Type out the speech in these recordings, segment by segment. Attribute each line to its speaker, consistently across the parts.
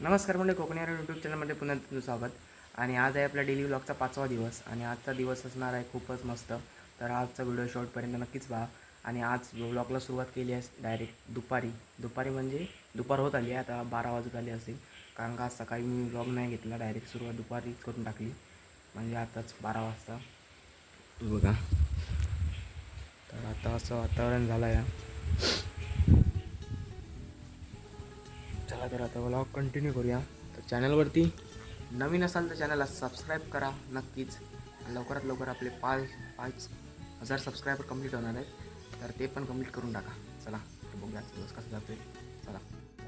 Speaker 1: नमस्कार म्हणजे कोकणी यूट्यूब चॅनलमध्ये पुन्हा तुमचं स्वागत. आणि आज आहे आपला डेली व्लॉगचा पाचवा दिवस आणि आजचा दिवस असणार आहे खूपच मस्त. तर आजचा व्हिडिओ शॉर्टपर्यंत नक्कीच पहा. आणि आज व्लॉगला सुरुवात केली आहे डायरेक्ट दुपारी. दुपारी म्हणजे दुपार होत आली आहे आता बारा वाजत आली असेल कारण का आज सकाळी मी व्लॉग नाही घेतला डायरेक्ट सुरुवात दुपारीच करून टाकली. म्हणजे आताच बारा वाजता. बघा. तर आता असं वातावरण झालं आहे चला तर आता व्लॉग कंटिन्यू करूया. तर चॅनलवरती नवीन असाल तर चॅनलला सबस्क्राईब करा नक्कीच. लवकरात लवकर आपले पाच पाच हजार सबस्क्रायबर कंप्लीट होणार आहेत. तर ते पण कंप्लीट करून टाका. चला बघूया दिवस कसा जातोय. चला.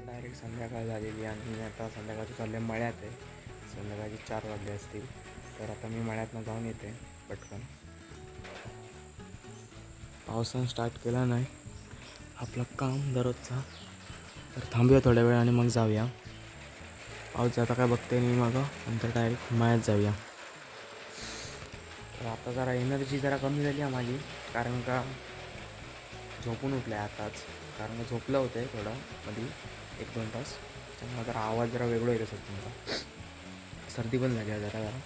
Speaker 1: डायरेक्ट संध्याकाळ झालेली आणि आता संध्याकाळचं चालले मळ्यात आहे. संध्याकाळचे चार वाजले असतील. तर आता मी मळ्यातनं जाऊन येते पटकन. पावसानं स्टार्ट केला नाही. आपलं काम दररोजचा. तर थांबूया थोड्या वेळ आणि मग जाऊया. पाऊस जाता काय बघते मी मग. नंतर डायरेक्ट मळ्यात जाऊया. तर आता जरा एनर्जी जरा कमी झाली आहे माझी कारण का झोपून उठलं आहे आताच. कारण का झोपलं होतं आहे थोडं मध्ये एक दोन तास. त्यामुळे जरा आवाज जरा वेगळा येत असेल तुमचा. सर्दी पण झाली आहे जरा जरा.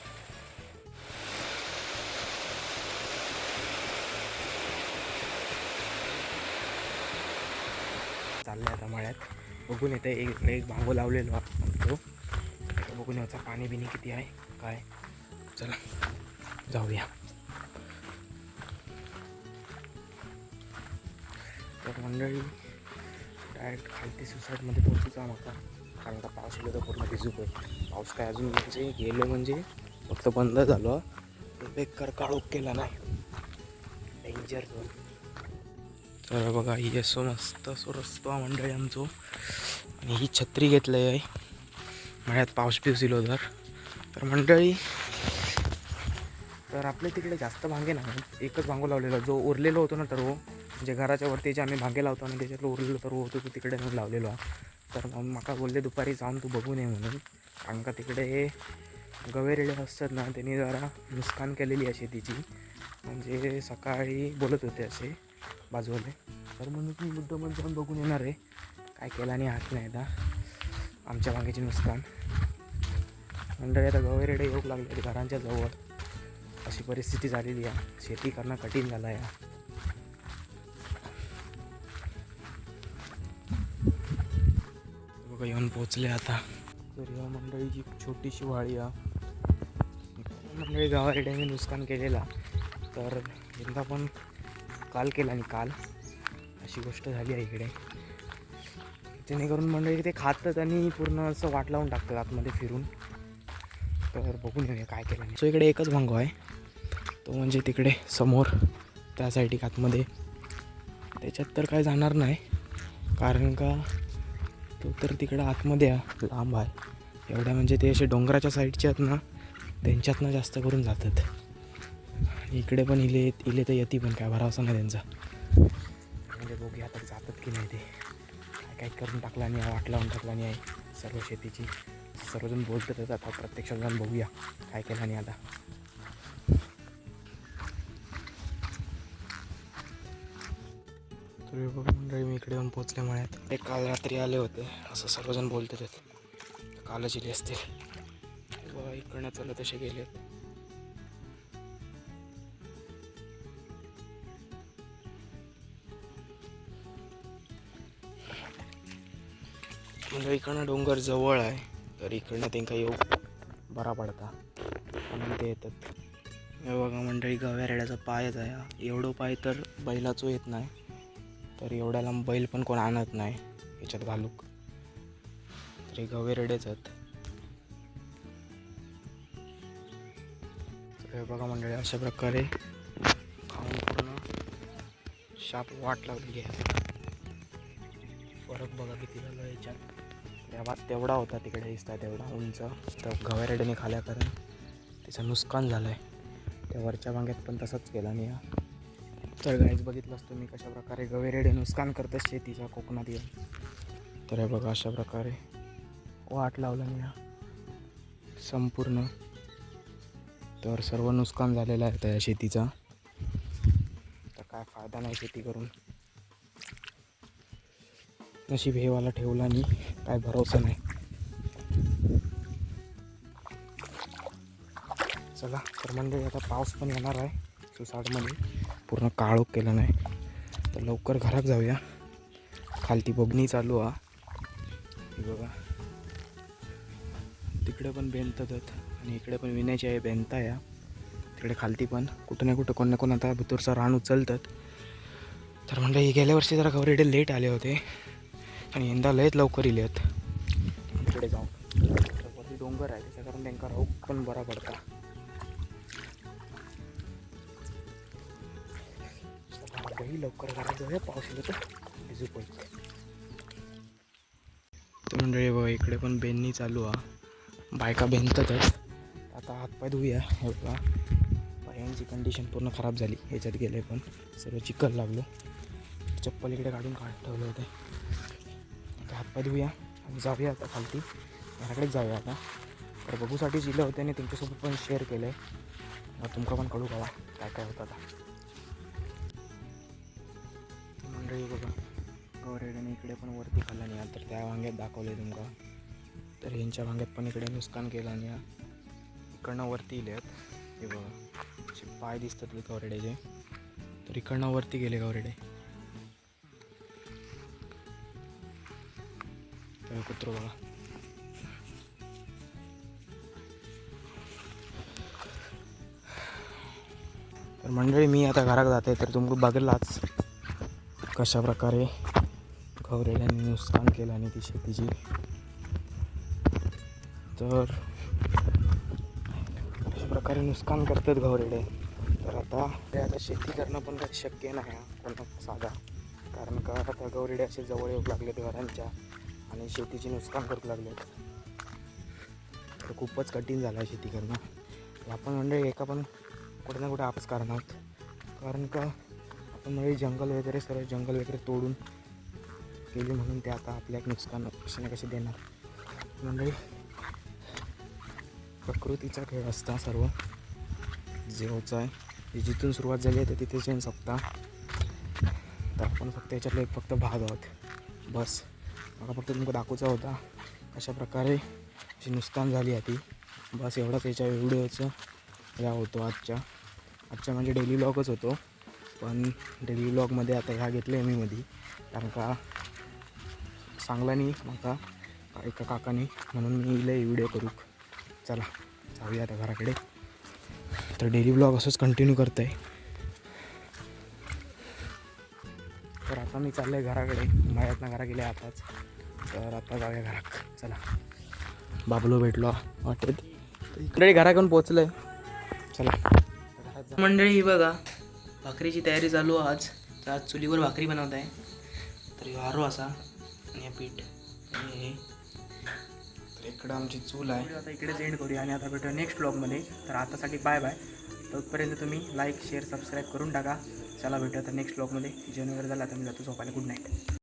Speaker 1: चाललं आता मळ्यात. बघून येते एक एक भांगो लावलेलो तो. बघून याचा पाणी बिणी किती आहे काय? चला जाऊया. तर मंडळी डायरेक्ट खालती सुसाईडमध्ये पोहोचूचा माका कारण का पाऊस गेलो तर पूर्ण भिजूक आहे पाऊस काय अजून म्हणजे गेलो म्हणजे फक्त बंद झालं. बेकार काळोख केला नाही. डेंजर झोन तर बघा ही असो मस्त असो रस्तो मंडळी आमचो. आणि ही छत्री घेतलं आहे. मळ्यात पाऊस पिऊस दिलो तर तर मंडळी तर आपल्या तिकडे जास्त भांगे नाही. एकच भांगो लावलेला. जो उरलेलो होतो ना तर हो म्हणजे घराच्या वरती जे आम्ही भांगे लावतो आणि त्याच्यातलं उरलेलो तर होतो तो तिकडे नेऊन लावलेलो तर मग माका बोलले दुपारी जाऊन तू बघू नये म्हणून. कारण का तिकडे गवेरेडे असतात ना त्यांनी जरा नुकसान केलेली आहे शेतीची. म्हणजे सकाळी बोलत होते असे. बाजूवाले तर म्हणून मी मुद्दामच जाऊन बघून येणार आहे. काय केला आणि हात नाही आता आमच्या वांग्याचे नुकसान. मंडळी आता गवेरेडे येऊ लागले घरांच्या जवळ. अशी परिस्थिती झालेली आहे. शेती करणं कठीण झालं आहे बघा येऊन पोचले आता. तर या मंडळीची छोटीशी वाळी आहे. मंडळी गावारेड्याने नुकसान केलेला. तर यंदा पण काल केला आणि काल. अशी गोष्ट झाली आहे इकडे. जेणेकरून मंडळी ते खातात आणि पूर्ण असं वाट लावून टाकतात आतमध्ये फिरून. तर बघून येऊया काय केलं सो इकडे एकच भांगो आहे. तो म्हणजे तिकडे समोर त्या साईडी आतमध्ये. त्याच्यात तर काय जाणार नाही. कारण का तो तर तिकडं आतमध्ये लांब आहे. एवढ्या म्हणजे ते असे डोंगराच्या साईडचे आहेत ना त्यांच्यातनं जास्त करून जातात. इकडे पण इले इले तर येते पण काय? भरावसा नाही त्यांचा. म्हणजे बघूया आता जातात की नाही ते. काय काय करून टाकला आणि वाट लावून टाकला आणि आहे सर्व शेतीची. सर्वजण बोलतात आता प्रत्यक्षात जाऊन बघूया काय केलं आणि आता. बघा मंडळी मी इकडे येऊन पोचले मळ्यात एक काल रात्री आले होते. असं सर्वजण बोलतात. आहेत कालच इले असतील. इकडनं चला तसे गेले म्हणजे इकडनं डोंगर जवळ आहे तर इकडनं त्यांना येऊ बरा पडता. म्हणून ते येतात. हे बघा मंडळी गव्या रेड्याचा पायच आहे हा. एवढं पाय तर बैलाचो येत नाही तर एवढ्या लांब बैल पण कोण आणत नाही याच्यात घालूक. तर हे गवे रेडेच आहेत. तर हे बघा मंडळी अशा प्रकारे खाऊन पूर्ण शाप वाट लागलेली आहे. फरक बघा किती झालं याच्यात. तेव्हा तेवढा होता तिकडे दिसता तेवढा उंच. तर गव्या रेड्याने खाल्या कारण त्याचं नुकसान झालं आहे त्या वरच्या भांग्यात पण तसंच केला मी तर गाईज बघितलंच तुम्ही कशाप्रकारे गवेरेडे नुकसान करतात शेतीच्या कोकणात येऊन. तर हे बघा अशा प्रकारे वाट लावला मी संपूर्ण. तर सर्व नुकसान झालेलं आहे त्या शेतीचा. तर काय फायदा नाही शेती करून. नशीब हेवाला ठेवला आणि काय भरोसा नाही. चला तर मंडळी आता पाऊस पण येणार आहे सुसाटमध्ये. पूर्ण काळोख केलं नाही. तर लवकर घरात जाऊया. खालती बघणी चालू हा. बघा. तिकडे पण बेंत आणि इकडे पण विनायची आहे बेंता या तिकडे खालती पण. कुठं ना कुठं कोण ना कोण आता भितूरचा रान उचलतात. तर म्हणजे गेल्या वर्षी जरा गवरेडे लेट आले होते. आणि यंदा लयच लवकर इले आहेत. तिकडे जाऊन. वरती डोंगर आहे त्याच्या कारण त्यांना राहू पण बरा पडता. लवकर घरात जाऊया पाऊस येतो तर. भिजू तर मंडळी बघा इकडे पण बेननी चालू हा बायका बेनतातच आता हातपाय धुऊया हे बघा. पायांची कंडिशन पूर्ण खराब झाली ह्याच्यात गेले पण. सर्व चिखल लागलो. चप्पल इकडे काढून काढ ठेवले होते. हातपाय धुऊया आणि जाऊया आता खालती. घराकडेच जाऊया आता. तर बघूसाठी जिल्हे होते आणि तुमच्यासोबत पण शेअर केलं आहे तुमका पण कळू कळा काय काय होतं आता. मंडळी बघा गौरेडने इकडे पण वरती खाल्ला नाही. तर त्या वांग्यात दाखवले तुमका. तर यांच्या वांग्यात पण इकडे नुकसान केलं आणि इकडनं वरती इले आहेत हे बघा पाय दिसतात ते तर इकडनं वरती गेले गौरेडे. तर कुत्र बघा तर मंडळी मी आता घरात जाते तर तुम्ही बघलाच कशा प्रकारे गवरेड्यांनी नुकसान केलं आणि ती शेतीची. तर अशा प्रकारे नुकसान करतात गौरेडे तर आता ते आता शेती करणं पण काही शक्य नाही हा कोणा साधा कारण का आता गवरेडे असे जवळ येऊ लागलेत घरांच्या. आणि शेतीचे नुकसान करू लागले. तर खूपच कठीण झालं आहे शेती करणं. आपण म्हणजे एका पण कुठे ना कुठे आपच कारण आहोत. कारण का आपण म्हणजे जंगल वगैरे सर्व जंगल वगैरे तोडून केली म्हणून ते आता आपल्या एक नुकसान कसे ना कसे देणार. म्हणजे प्रकृतीचा खेळ असता सर्व. जेवचा आहे जिथून सुरुवात झाली आहे तर तिथेच येऊन सप्ता तर आपण फक्त याच्यातले एक फक्त भाग आहोत. बस. मला फक्त तुमका दाखवचा होता. अशा प्रकारे अशी नुकसान झाली आहे ती बस एवढाच याच्या व्हिडिओचं ह्या होतो आजच्या. आजच्या म्हणजे डेली व्लॉगच होतो. पण डेली व्लॉगमध्ये आता ह्या घेतले मी मध्ये कारण का चांगला नाही माझा एका काकाने म्हणून मी इले व्हिडिओ करू. चला जाऊया आता घराकडे. तर डेली ब्लॉग असंच कंटिन्यू करत आहे तर आता मी चाललो आहे घराकडे. मळ्यातनं घरा गेले आताच. तर आता जाऊया घरात. चला. बाबलो भेटलो. वाटत इकडे घराकडून पोचलं आहे चला.
Speaker 2: मंडळी ही बघा. भाकरीची तयारी चालू आहे आज. तर आज चुलीवर भाकरी बनवत आहे तर ह्यो असा. आणि हे पीठ. आणि हे.
Speaker 1: तर इकडं आमची चूल आहे.
Speaker 2: आता इकडेच एंड करूया आणि आता भेटूया नेक्स्ट ब्लॉगमध्ये तर आतासाठी बाय बाय तोपर्यंत तुम्ही लाईक शेअर सबस्क्राईब करून टाका. चला भेटूया तर नेक्स्ट ब्लॉगमध्ये जेवण वगैरे झाला तर मी जातो झोपायला. Good night